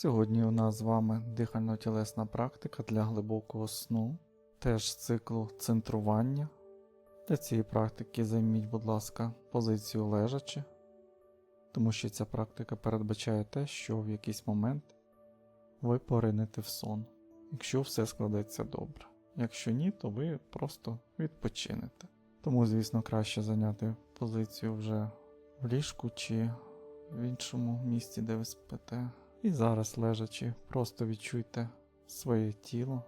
Сьогодні у нас з вами дихально-тілесна практика для глибокого сну, теж циклу центрування. Для цієї практики займіть, будь ласка, позицію лежачи, тому що ця практика передбачає те, що в якийсь момент ви поринете в сон, якщо все складеться добре. Якщо ні, то ви просто відпочинете. Тому, звісно, краще зайняти позицію вже в ліжку чи в іншому місці, де ви спите. І зараз, лежачи, просто відчуйте своє тіло,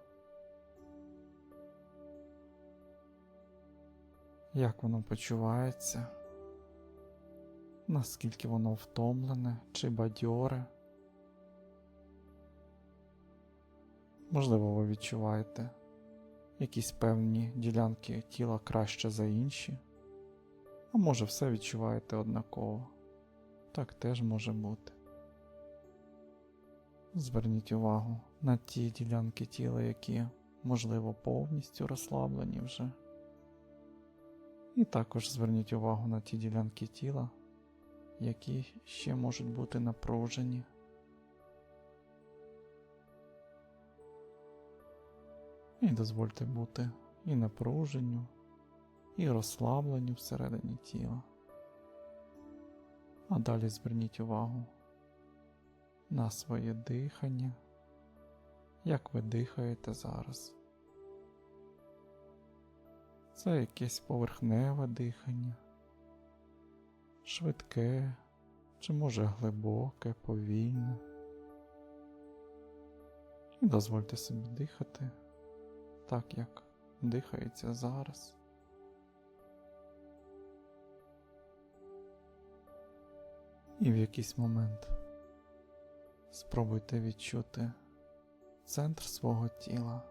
як воно почувається, наскільки воно втомлене чи бадьоре. Можливо, ви відчуваєте якісь певні ділянки тіла краще за інші, а може все відчуваєте однаково. Так теж може бути. Зверніть увагу на ті ділянки тіла, які, можливо, повністю розслаблені вже. І також зверніть увагу на ті ділянки тіла, які ще можуть бути напружені. І дозвольте бути і напруженню, і розслабленню всередині тіла. А далі зверніть увагу на своє дихання, як ви дихаєте зараз. Це якесь поверхневе дихання, швидке чи може глибоке, повільне. І дозвольте собі дихати так, як дихається зараз. І в якийсь момент спробуйте відчути центр свого тіла.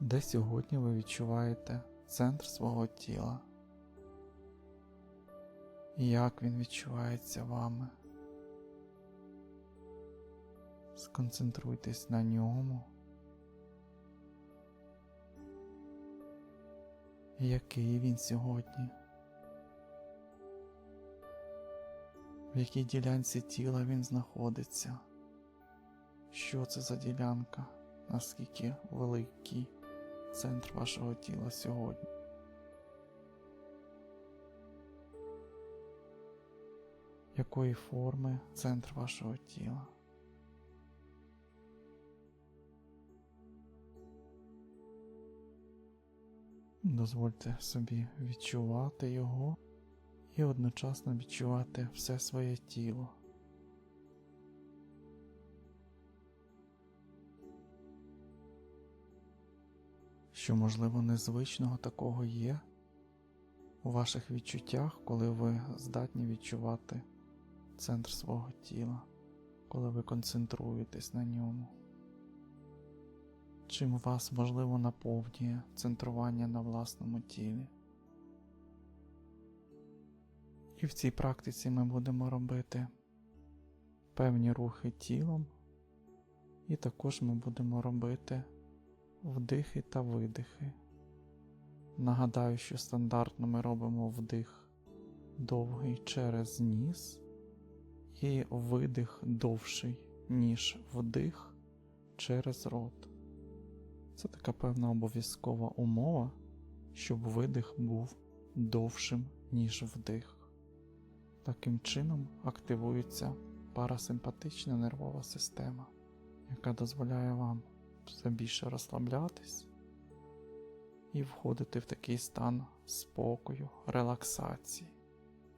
Де сьогодні ви відчуваєте центр свого тіла? Як він відчувається вами? Сконцентруйтесь на ньому. Який він сьогодні? В якій ділянці тіла він знаходиться? Що це за ділянка? Наскільки великий центр вашого тіла сьогодні? Якої форми центр вашого тіла? Дозвольте собі відчувати його і одночасно відчувати все своє тіло. Що, можливо, незвичного такого є у ваших відчуттях, коли ви здатні відчувати центр свого тіла, коли ви концентруєтесь на ньому. Чим вас можливо наповнює центрування на власному тілі. І в цій практиці ми будемо робити певні рухи тілом, і також ми будемо робити вдихи та видихи. Нагадаю, що стандартно ми робимо вдих довгий через ніс і видих довший, ніж вдих через рот. Це така певна обов'язкова умова, щоб видих був довшим, ніж вдих. Таким чином активується парасимпатична нервова система, яка дозволяє вам все більше розслаблятись і входити в такий стан спокою, релаксації.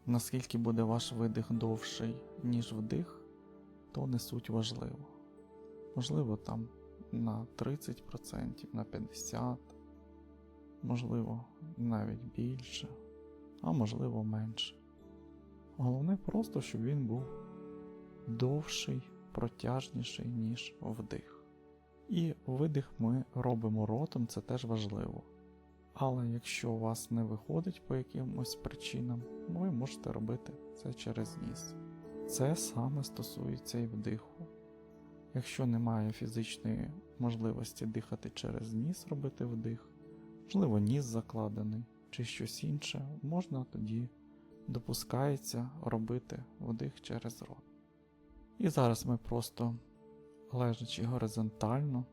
Наскільки буде ваш видих довший, ніж вдих, то не суть важливо. Можливо, там на 30%, на 50%, можливо, навіть більше, а можливо менше. Головне просто, щоб він був довший, протяжніший, ніж вдих. І видих ми робимо ротом, це теж важливо. Але якщо у вас не виходить по якимось причинам, ви можете робити це через ніс. Це саме стосується і вдиху. Якщо немає фізичної можливості дихати через ніс, робити вдих, можливо, ніс закладений чи щось інше, можна тоді допускається робити вдих через рот. І зараз ми просто лежачи горизонтально,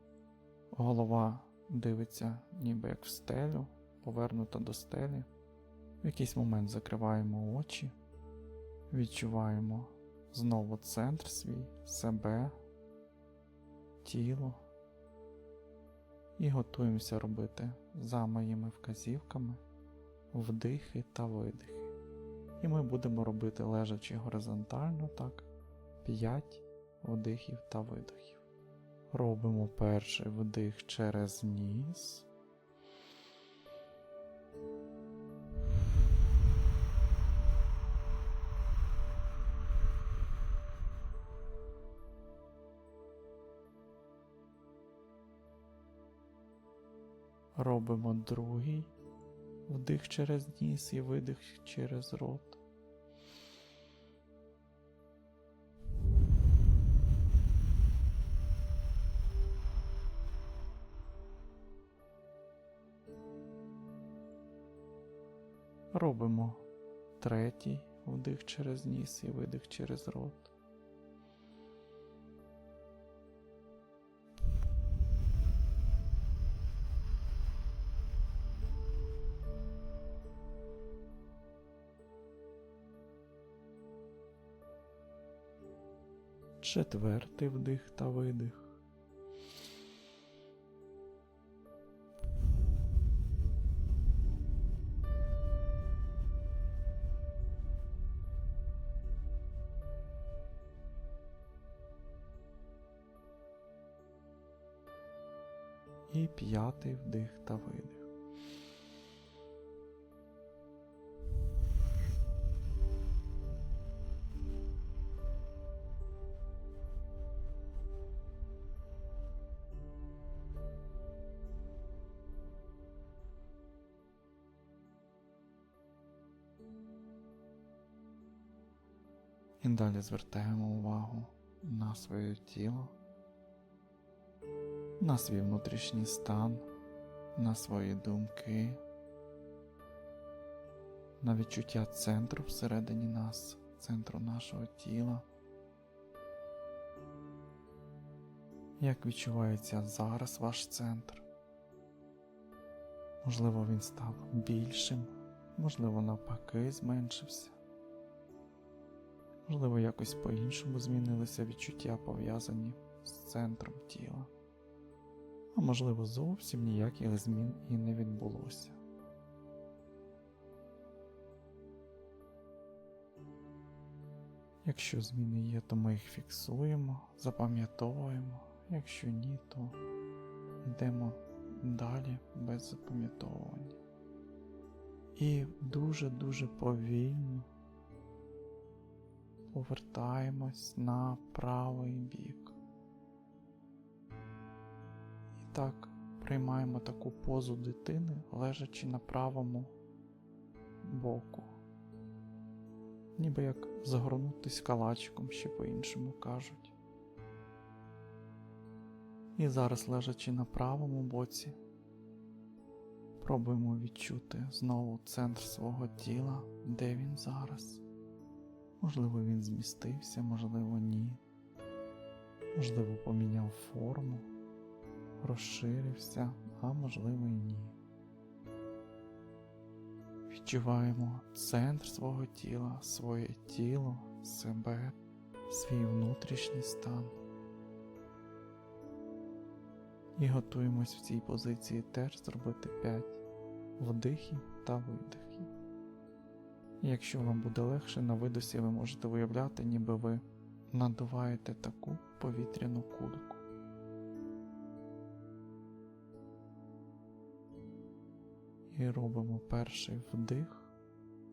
голова дивиться ніби як в стелю, повернута до стелі. В якийсь момент закриваємо очі, відчуваємо знову центр свій, себе, тіло і готуємося робити за моїми вказівками вдихи та видихи. І ми будемо робити лежачи горизонтально так 5 вдихів та видихів. Робимо перший вдих через ніс. Робимо другий вдих через ніс і видих через рот. Робимо третій вдих через ніс і видих через рот. Четвертий вдих та видих. П'ятий вдих та видих. І далі звертаємо увагу на своє тіло, на свій внутрішній стан, на свої думки, на відчуття центру всередині нас, центру нашого тіла. Як відчувається зараз ваш центр? Можливо, він став більшим, можливо, навпаки, зменшився. Можливо, якось по-іншому змінилися відчуття, пов'язані з центром тіла. А можливо, зовсім ніяких змін і не відбулося. Якщо зміни є, то ми їх фіксуємо, запам'ятовуємо. Якщо ні, то йдемо далі без запам'ятовування. І дуже-дуже повільно повертаємось на правий бік. Так приймаємо таку позу дитини, лежачи на правому боку. Ніби як загорнутись калачиком, ще по-іншому кажуть. І зараз, лежачи на правому боці, пробуємо відчути знову центр свого тіла, де він зараз. Можливо, він змістився, можливо, ні. Можливо, поміняв форму, розширився, а можливо і ні. Відчуваємо центр свого тіла, своє тіло, себе, свій внутрішній стан. І готуємось в цій позиції теж зробити 5 вдихів та видихів. Якщо вам буде легше, на видосі ви можете виявляти, ніби ви надуваєте таку повітряну кульку. І робимо перший вдих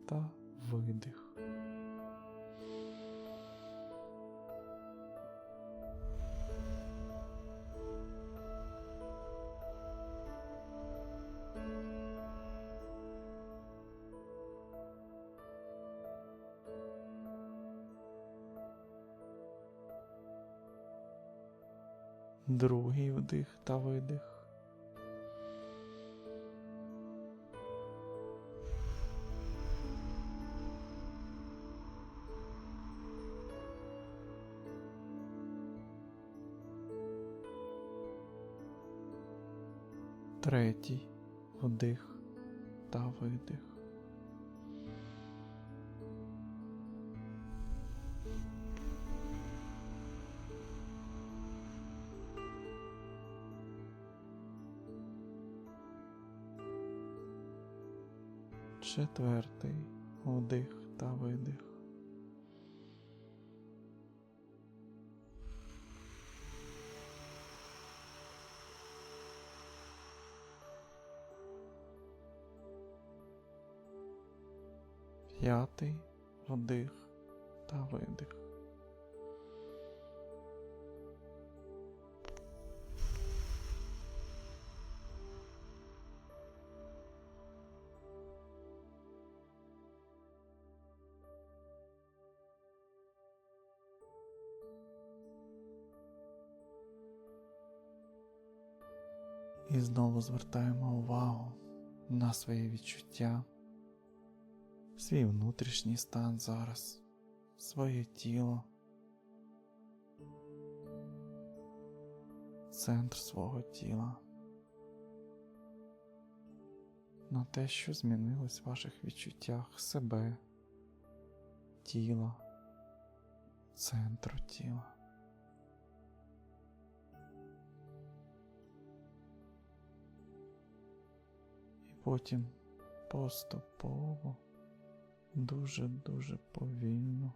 та видих. Другий вдих та видих. Третій вдих та видих. Четвертий вдих та видих. Вдих та видих. І знову звертаємо увагу на свої відчуття, свій внутрішній стан зараз, своє тіло, центр свого тіла, на те, що змінилось в ваших відчуттях себе, тіла, центру тіла. Потім поступово, дуже-дуже повільно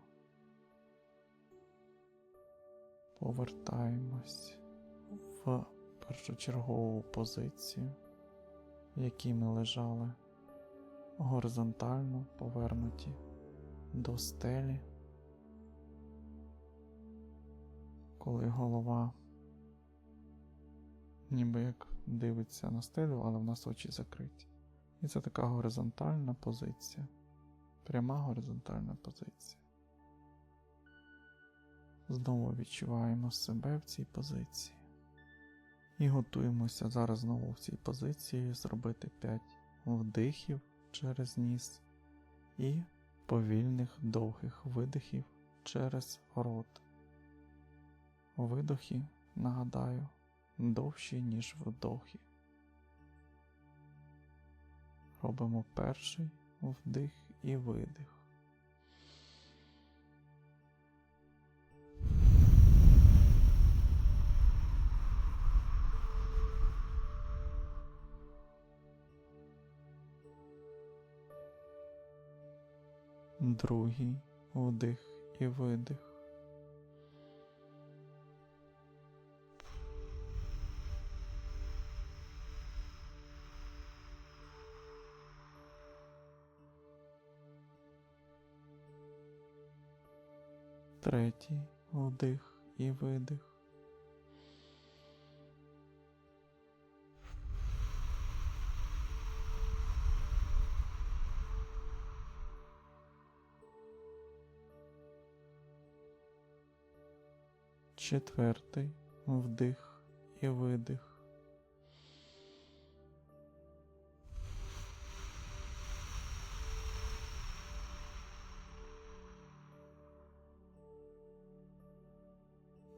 повертаємось в першочергову позицію, в якій ми лежали горизонтально повернуті до стелі, коли голова ніби як дивиться на стелю, але в нас очі закриті. І це така горизонтальна позиція, пряма горизонтальна позиція. Знову відчуваємо себе в цій позиції. І готуємося зараз знову в цій позиції зробити 5 вдихів через ніс і повільних довгих видихів через рот. Видохи, нагадаю, довші, ніж вдохи. Робимо перший вдих і видих. Другий вдих і видих. Третій вдих і видих. Четвертий вдих і видих.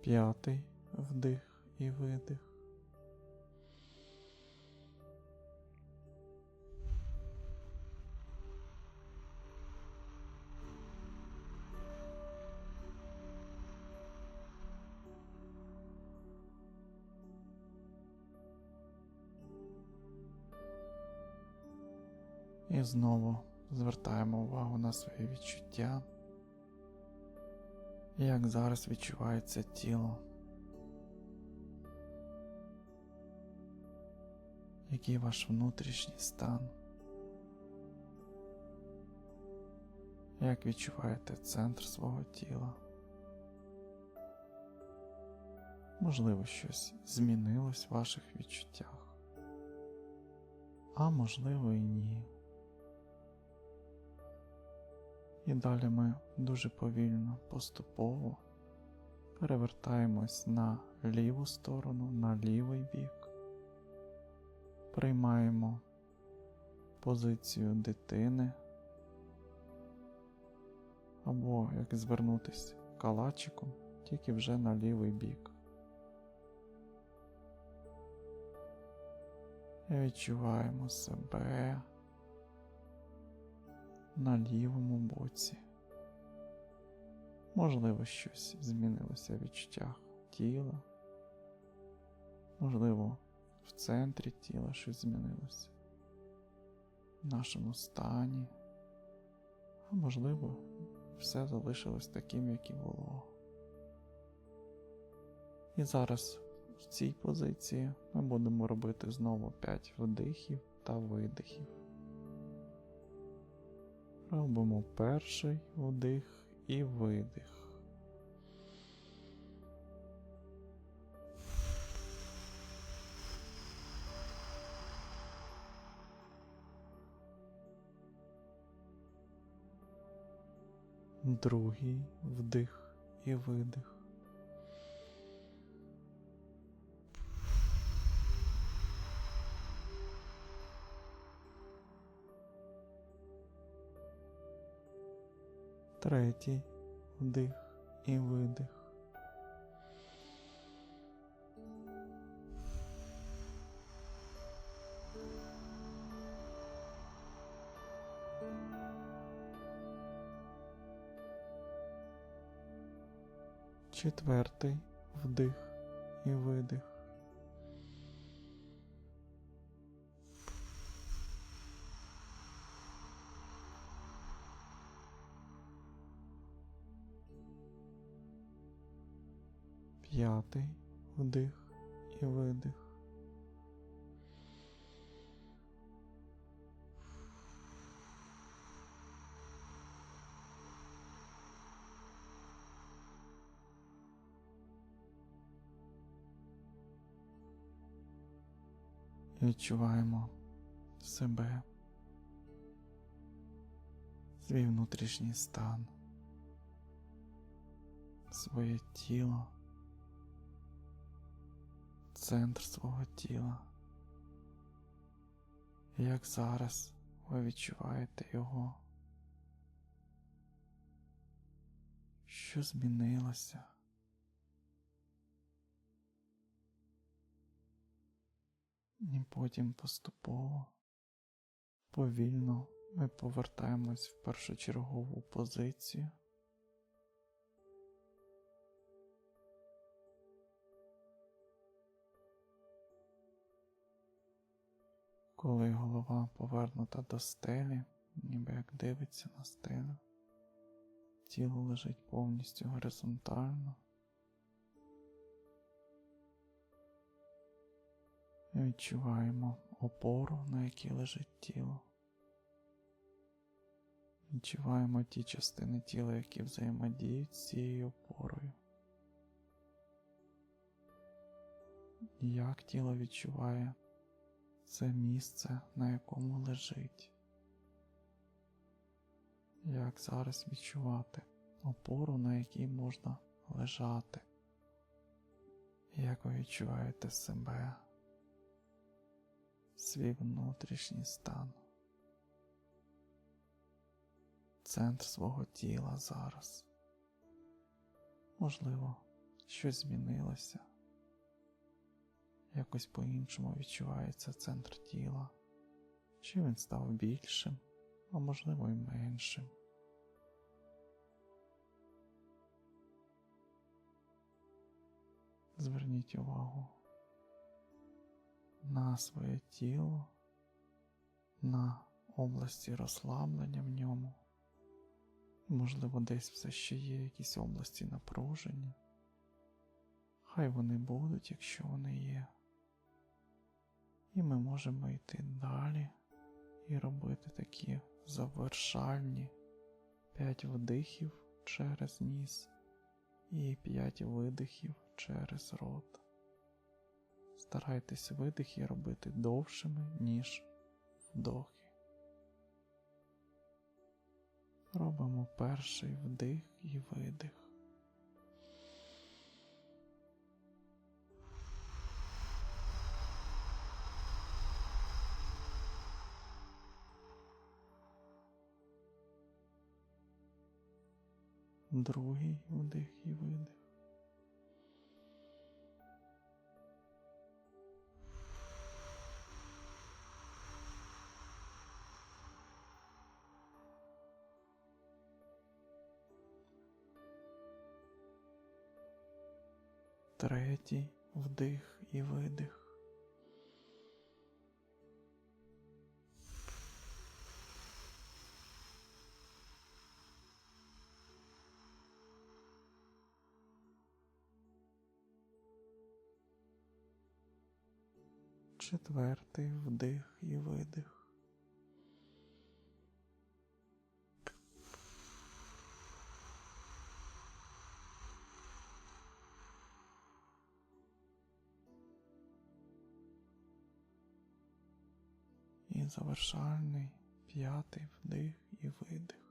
П'ятий вдих і видих. І знову звертаємо увагу на свої відчуття. Як зараз відчувається тіло? Який ваш внутрішній стан? Як відчуваєте центр свого тіла? Можливо, щось змінилось в ваших відчуттях, а можливо і ні. І далі ми дуже повільно, поступово перевертаємось на ліву сторону, на лівий бік, приймаємо позицію дитини, або як звернутися калачиком, тільки вже на лівий бік. І відчуваємо себе на лівому боці. Можливо, щось змінилося в відчуттях тіла. Можливо, в центрі тіла щось змінилося. В нашому стані. А можливо, все залишилось таким, як і було. І зараз в цій позиції ми будемо робити знову 5 вдихів та видихів. Робимо перший вдих і видих. Другий вдих і видих. Третій вдих і видих. Четвертий вдих і видих. П'ятий вдих і видих. Відчуваємо себе, свій внутрішній стан, своє тіло центр свого тіла. Як зараз ви відчуваєте його? Що змінилося? І потім поступово, повільно ми повертаємось в першочергову позицію. Коли голова повернута до стелі, ніби як дивиться на стелю, тіло лежить повністю горизонтально. Відчуваємо опору, на якій лежить тіло. Відчуваємо ті частини тіла, які взаємодіють з цією опорою. Як тіло відчуває це місце, на якому лежить. Як зараз відчувати опору, на якій можна лежати? Як ви відчуваєте себе, свій внутрішній стан, центр свого тіла зараз? Можливо, щось змінилося якось по-іншому відчувається центр тіла, чи він став більшим, а можливо і меншим. Зверніть увагу на своє тіло, на області розслаблення в ньому. Можливо, десь все ще є якісь області напруження. Хай вони будуть, якщо вони є. І ми можемо йти далі і робити такі завершальні 5 вдихів через ніс і 5 видихів через рот. Старайтесь видихи робити довшими, ніж вдохи. Робимо перший вдих і видих. другий вдих і видих. Третій вдих і видих. Четвертий вдих і видих. І завершальний п'ятий вдих і видих.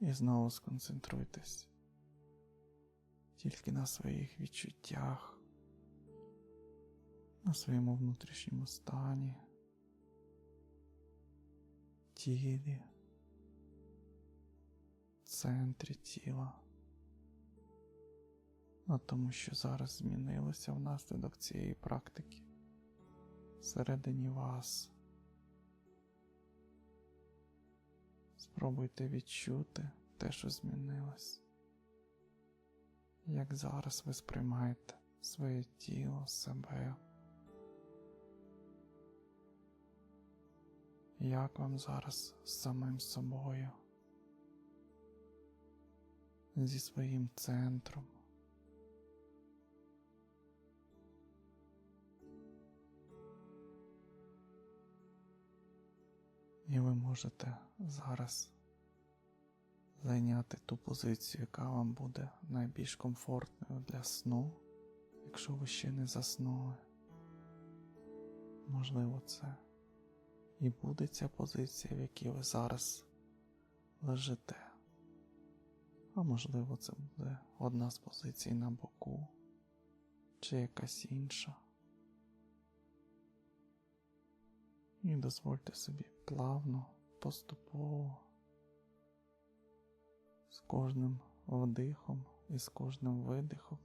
І знову сконцентруйтесь тільки на своїх відчуттях, на своєму внутрішньому стані, тілі, центрі тіла, на тому, що зараз змінилося внаслідок цієї практики всередині вас. Спробуйте відчути те, що змінилось. Як зараз ви сприймаєте своє тіло, себе. Як вам зараз з самим собою, зі своїм центром? І ви можете зараз зайняти ту позицію, яка вам буде найбільш комфортною для сну, якщо ви ще не заснули. Можливо, це і буде ця позиція, в якій ви зараз лежите. А можливо, це буде одна з позицій на боку чи якась інша. І дозвольте собі плавно, поступово, з кожним вдихом і з кожним видихом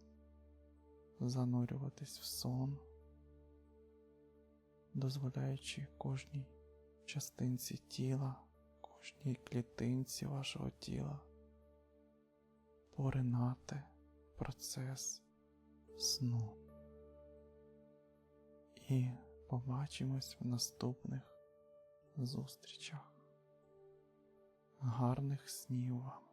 занурюватись в сон, дозволяючи кожній частинці тіла, кожній клітинці вашого тіла поринати процес сну. І побачимось в наступних зустрічах. Гарних снів вам!